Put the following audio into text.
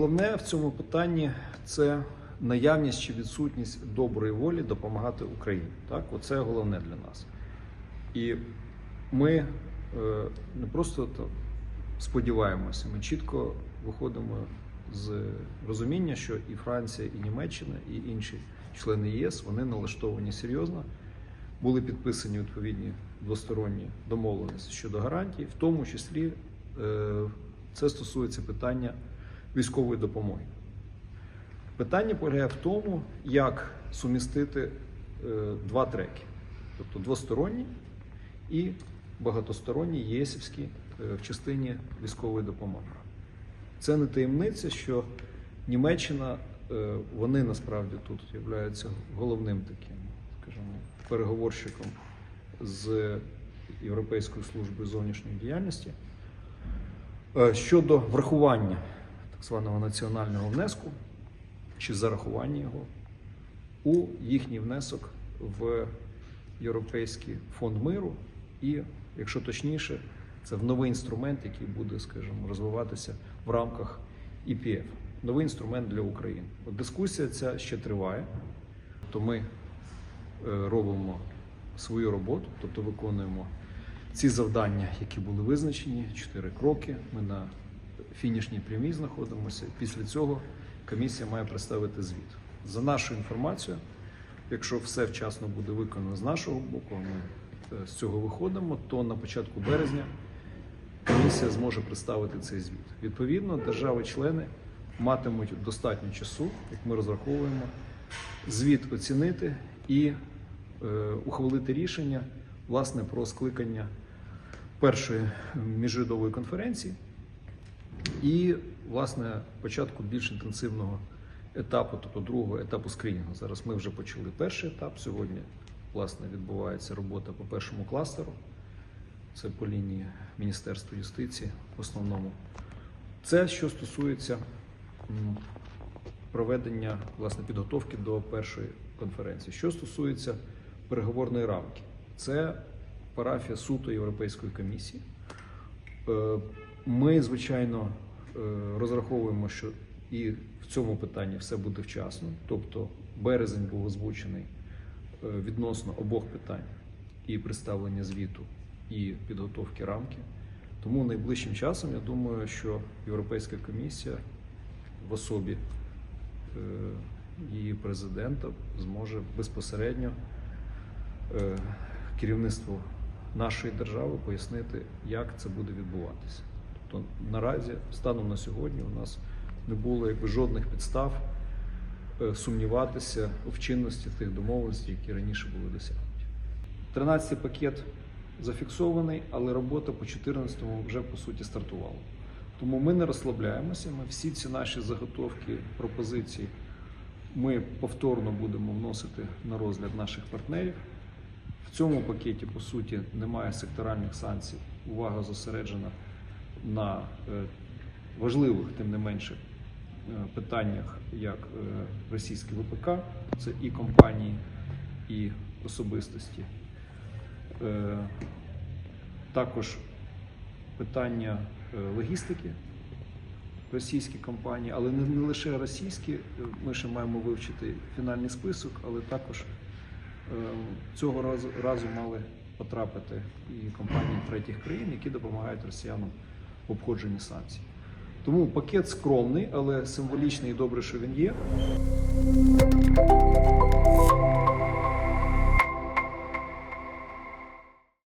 Головне в цьому питанні це наявність чи відсутність доброї волі допомагати Україні. Так, оце головне для нас. І ми е, не просто то сподіваємося, ми чітко виходимо з розуміння, що і Франція, і Німеччина, і інші члени ЄС вони налаштовані серйозно. Були підписані відповідні двосторонні домовленості щодо гарантій, в тому числі е, це стосується питання військової допомоги. Питання полягає в тому, як сумістити е, два треки, тобто двосторонні і багатосторонні єсівські е, в частині військової допомоги. Це не таємниця, що Німеччина, е, вони насправді тут являються головним таким, скажімо, переговорщиком з Європейською службою зовнішньої діяльності. Щодо врахування так званого національного внеску чи зарахування його у їхній внесок в Європейський фонд миру, і, якщо точніше, це в новий інструмент, який буде, скажімо, розвиватися в рамках ІПФ. Новий інструмент для України. От дискусія ця ще триває, то ми е, робимо свою роботу, тобто виконуємо ці завдання, які були визначені, чотири кроки. Ми на фінішній прямій знаходимося. Після цього комісія має представити звіт. За нашу інформацію, якщо все вчасно буде виконано з нашого боку, ми е, з цього виходимо, то на початку березня комісія зможе представити цей звіт. Відповідно, держави-члени матимуть достатньо часу, як ми розраховуємо, звіт оцінити і е, ухвалити рішення власне про скликання першої міжрядової конференції і власне початку більш інтенсивного етапу, тобто другого етапу скринінгу. Зараз ми вже почали перший етап. Сьогодні власне відбувається робота по першому кластеру. Це по лінії Міністерства юстиції в основному. Це що стосується проведення власне підготовки до першої конференції. Що стосується переговорної рамки, це парафія суто Європейської комісії. Е, Ми, звичайно, розраховуємо, що і в цьому питанні все буде вчасно. Тобто, березень був озвучений е, відносно обох питань і представлення звіту, і підготовки рамки. Тому найближчим часом я думаю, що Європейська комісія в особі е, її президента зможе безпосередньо е, керівництву нашої держави пояснити, як це буде відбуватися. Тобто наразі, станом на сьогодні, у нас не було якби жодних підстав е, сумніватися у вчинності тих домовленостей, які раніше були досягнуті. 13-й пакет зафіксований, але робота по 14-му вже по суті стартувала. Тому ми не розслабляємося. Ми всі ці наші заготовки, пропозиції ми повторно будемо вносити на розгляд наших партнерів. В цьому пакеті, по суті, немає секторальних санкцій. Увага зосереджена на е, важливих, тим не менше, е, питаннях, як е, російське ВПК, це і компанії, і особистості. Також питання логістики російські компанії, але не, лише російські. Ми ще маємо вивчити фінальний список, але також цього разу, разу мали потрапити і компанії третіх країн, які допомагають росіянам Обходження санкцій. Тому пакет скромний, але символічний і добре, що він є.